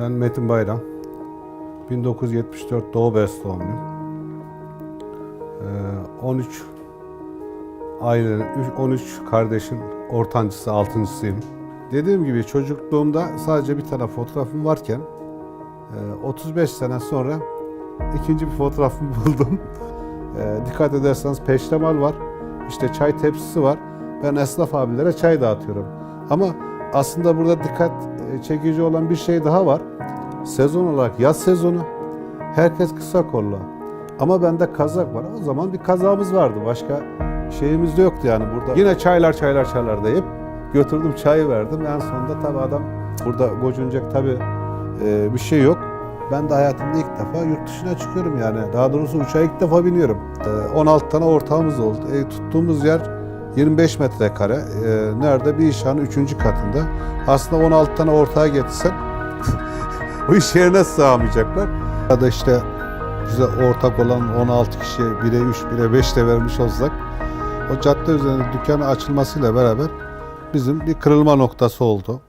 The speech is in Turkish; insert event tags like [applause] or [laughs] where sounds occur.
Ben Metin Bayram. 1974 Doğu Beyaz doğumluyum. Ee, 13 ailenin, 13 kardeşin ortancısı, altıncısıyım. Dediğim gibi çocukluğumda sadece bir tane fotoğrafım varken e, 35 sene sonra ikinci bir fotoğrafımı [laughs] buldum. E, dikkat ederseniz peştemal var, işte çay tepsisi var. Ben esnaf abilere çay dağıtıyorum. Ama aslında burada dikkat e, çekici olan bir şey daha var. Sezon olarak yaz sezonu. Herkes kısa kollu. Ama bende kazak var. O zaman bir kazağımız vardı. Başka şeyimiz de yoktu yani burada. Yine çaylar çaylar çaylar deyip götürdüm çayı verdim. En sonunda tabii adam burada gocunacak tabii e, bir şey yok. Ben de hayatımda ilk defa yurt dışına çıkıyorum yani. Daha doğrusu uçağa ilk defa biniyorum. E, 16 tane ortağımız oldu. E, tuttuğumuz yer 25 metrekare. E, nerede? Bir işhanın 3. katında. Aslında 16 tane ortağa getirsen [laughs] bu iş yerine sığamayacaklar. Ya da işte bize ortak olan 16 kişiye 1'e 3, 1'e 5 de vermiş olsak o cadde üzerinde dükkanın açılmasıyla beraber bizim bir kırılma noktası oldu.